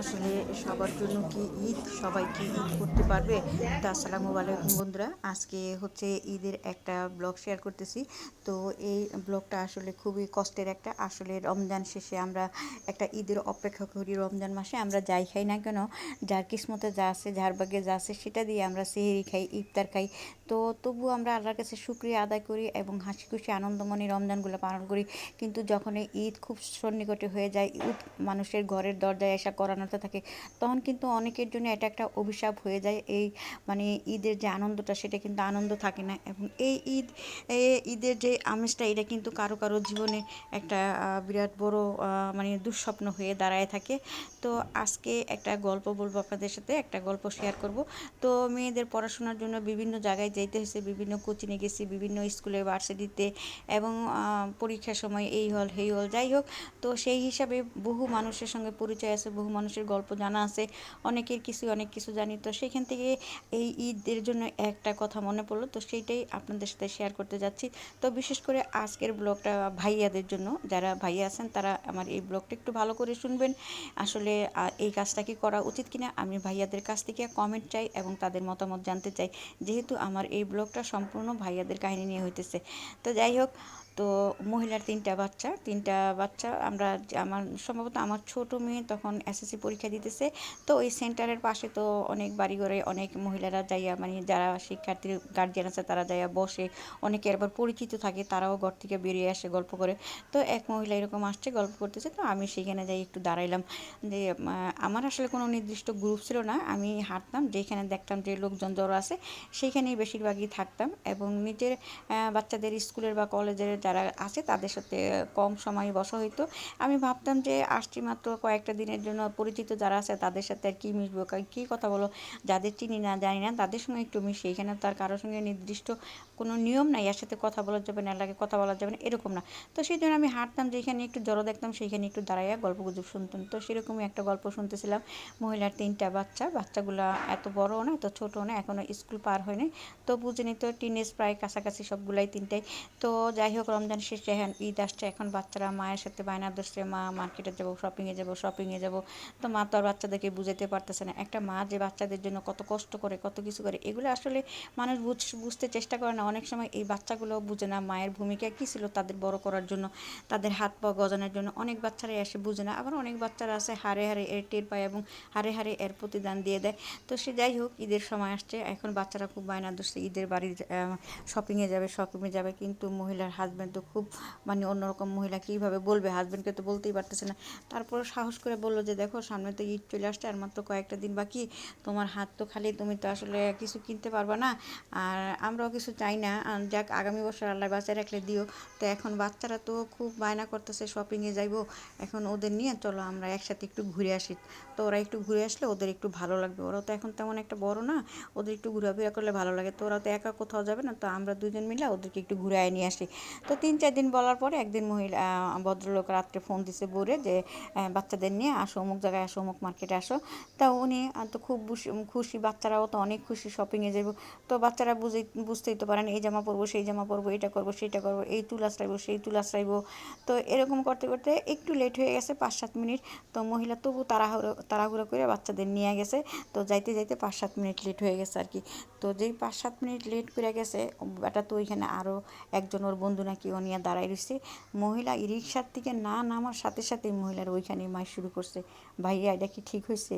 আসলে সবার জন্য কি ঈদ? সবাই কি ঈদ করতে পারবে? তো আসসালামু আলাইকুম বন্ধুরা, আজকে হচ্ছে ঈদের একটা ব্লগ শেয়ার করতেছি। তো এই ব্লগটা আসলে খুবই কষ্টের একটা। আসলে রমজান শেষে আমরা একটা ঈদের অপেক্ষা করি রমজান মাসে। আমরা যাই খাই না কেন, যার কিসমতে যা আছে, যার ভাগ্যে যা আছে, সেটা দিয়ে আমরা সেহেরি খাই, ইফতার খাই। তো তবু আমরা আল্লাহর কাছে শুক্রিয়া আদায় করি এবং হাসি খুশি, আনন্দমনে রমজানগুলো পালন করি। কিন্তু যখন এই ঈদ খুব সন্নিকটে হয়ে যায়, ঈদ মানুষের ঘরের দরজায় আসা করানোতে থাকে, তখন কিন্তু অনেকের জন্য এটা একটা অভিশাপ হয়ে যায়। এই মানে ঈদের যে আনন্দটা, সেটা কিন্তু আনন্দ থাকে না। এবং এই ঈদ ঈদের যে আমেজটা, এটা কিন্তু কারও কারও জীবনে একটা বিরাট বড় মানে দুঃস্বপ্ন হয়ে দাঁড়ায় থাকে। তো আজকে একটা গল্প বলব আপনাদের সাথে, একটা গল্প শেয়ার করব। তো মেয়েদের পড়াশোনার জন্য বিভিন্ন জায়গায় যেতে হয়েছে, বিভিন্ন কোচিংয়ে গেছি, বিভিন্ন স্কুলে, ভার্সিটিতে এবং পরীক্ষার সময় এই হল, সেই হল, যাই হোক। তো সেই হিসাবে বহু মানুষের সঙ্গে পরিচয় আছে, বহু মানুষের গল্প জানা আছে, অনেকের কিছু, অনেক কিছু জানি। তো সেখান থেকে এই ঈদের জন্য একটা কথা মনে পড়ল, তো সেইটাই আপনাদের সাথে শেয়ার করতে যাচ্ছি। তো বিশেষ করে আজকের ব্লগটা ভাইয়াদের জন্য, যারা ভাইয়া আছেন, তারা আমার এই ব্লগটা একটু ভালো করে শুনবেন। আসলে এই কাজটা কি করা উচিত কিনা, আমি ভাইয়াদের কাছ থেকে কমেন্ট চাই এবং তাদের মতামত জানতে চাই। যেহেতু আমার এই ব্লগটা সম্পূর্ণ ভাইয়াদের কাহিনী নিয়ে হইতেছে। তো যাই হোক তো মহিলার তিনটা বাচ্চা তিনটা বাচ্চা আমরা আমার, সম্ভবত আমার ছোট মেয়ে তখন এসএসসি পরীক্ষা দিতেছে। তো ওই সেন্টারের পাশে তো অনেক বাড়িঘরে অনেক মহিলারা যাইয়া মানে যারা শিক্ষার্থীর গার্জিয়ান আছে তারা যাইয়া বসে, অনেকে আবার পরিচিত থাকে, তারাও ঘর থেকে বেরিয়ে আসে গল্প করে। তো এক মহিলা এরকম আসছে, গল্প করতেছে, তো আমি সেখানে যাই একটু দাঁড়াইলাম। যে আমার আসলে কোনো নির্দিষ্ট গ্রুপ ছিল না, আমি হাঁটতাম, যেখানে দেখতাম যে লোকজন জড়ো আছে সেইখানেই বেশিরভাগই থাকতাম। এবং নিজের বাচ্চাদের স্কুলের বা কলেজের যারা আছে তাদের সাথে কম সময় বসা হইতো। আমি ভাবতাম যে আসছি মাত্র কয়েকটা দিনের জন্য, পরিচিত যারা আছে তাদের সাথে আর কী মিশবো, কী কথা বলো? যাদের চিনি না, জানি না, তাদের সঙ্গে একটু মিশি। এখানে তার কারোর সঙ্গে নির্দিষ্ট কোনো নিয়ম নাই এর সাথে কথা বলা যাবে না লাগে কথা বলা যাবে না, এরকম না। তো সেই জন্য আমি হাঁটতাম যেখানে একটু জড়ো দেখতাম, সেইখানে একটু দাঁড়াইয়া গল্প গুজব শুনতাম। তো সেরকমই একটা গল্প শুনতেছিলাম। মহিলার তিনটা বাচ্চা, বাচ্চাগুলো এত বড়ও না, এত ছোটও না এখনও স্কুল পার হয়নি তো বুঝিনি তো টিনেজ প্রায় কাছাকাছি সবগুলাই তিনটাই। তো যাই হোক রমজান শেষে এখন ঈদ আসছে, এখন বাচ্চারা মায়ের সাথে বায়না ধরছে, মা মার্কেটে যাব শপিংয়ে যাব শপিংয়ে যাব। তো মা তো আর বাচ্চাদেরকে বুঝাতে পারতেছে না। একটা মা যে বাচ্চাদের জন্য কত কষ্ট করে, কত কিছু করে, এগুলো আসলে মানুষ বুঝ, বুঝতে চেষ্টা করে না। অনেক সময় এই বাচ্চাগুলো বুঝে না মায়ের ভূমিকা কী ছিল তাদের বড় করার জন্য, তাদের হাত পা গজানোর জন্য। অনেক বাচ্চারাই এসে বুঝে না। আবার অনেক বাচ্চারা আছে হারে হারে এর টের পায় এবং হারে হারে এর প্রতিদান দিয়ে দেয়। তো সে যাই হোক, ঈদের সময় আসছে। এখন বাচ্চারা খুব বায়না ধরছে, ঈদের বাড়ির শপিংয়ে যাবে শপিংয়ে যাবে। কিন্তু মহিলার হাজব্যান্ড তো খুব মানে অন্যরকম মহিলা, কীভাবে বলবে? হাজব্যান্ডকে তো বলতেই পারতেছে না। তারপর সাহস করে বলল যে, দেখো, সামনে তো ঈদ চলে আসছে, আর মাত্র কয়েকটা দিন বাকি। তোমার হাত তো খালি, তুমি তো আসলে কিছু কিনতে পারবে না। আর আমরাও কিছু চাই না। যাক, আগামী বছর আল্লাহ বাঁচায় রাখলে দিও। তো এখন বাচ্চারা তো খুব বায়না করতেছে শপিংয়ে যাইবো। এখন ওদের নিয়ে চলো, আমরা একসাথে একটু ঘুরে আসি। তো ওরা একটু ঘুরে আসলে ওদের একটু ভালো লাগবে। ওরা তো এখন তেমন একটা বড় না, ওদের একটু ঘোরাফেরা করলে ভালো লাগে। তো ওরা তো একা কোথাও যাবে না, তো আমরা দুজন মিলে ওদেরকে একটু ঘুরে আয় নিয়ে আসি। তো তিন, চার দিন বলার পরে একদিন মহিলা ভদ্রলোক রাত্রে ফোন দিছে বলে যে বাচ্চাদের নিয়ে আসো, অমুক জায়গায় আসো, অমুক মার্কেটে আসো। তা উনি তো খুব খুশি, বাচ্চারাও তো অনেক খুশি শপিংয়ে যাব তো বাচ্চারা বুঝে বুঝতেই তো পারেন, এই জামা পরবো, সেই জামা পরবো, এটা করব, সেটা করব, এই তুল আশ্রাইবো সেই তুল আশ্রাইবো তো এরকম করতে করতে একটু লেট হয়ে গেছে, পাঁচ, সাত মিনিট। তো মহিলা তবু তাড়াহুড়ো তাড়াহুড়ো করে বাচ্চাদের নিয়ে গেছে। তো যাইতে যাইতে পাঁচ, সাত মিনিট লেট হয়ে গেছে আর কি। তো যেই পাঁচ, সাত মিনিট লেট করে গেছে বেটা তো ওইখানে আরও একজন ওর বন্ধু নাকি ও নিয়ে দাঁড়াই রয়েছে। মহিলা রিক্সার থেকে না নামার সাথে সাথে মহিলার ওইখানে মাই শুরু করছে। ভাইয়া, এটা কি ঠিক হয়েছে?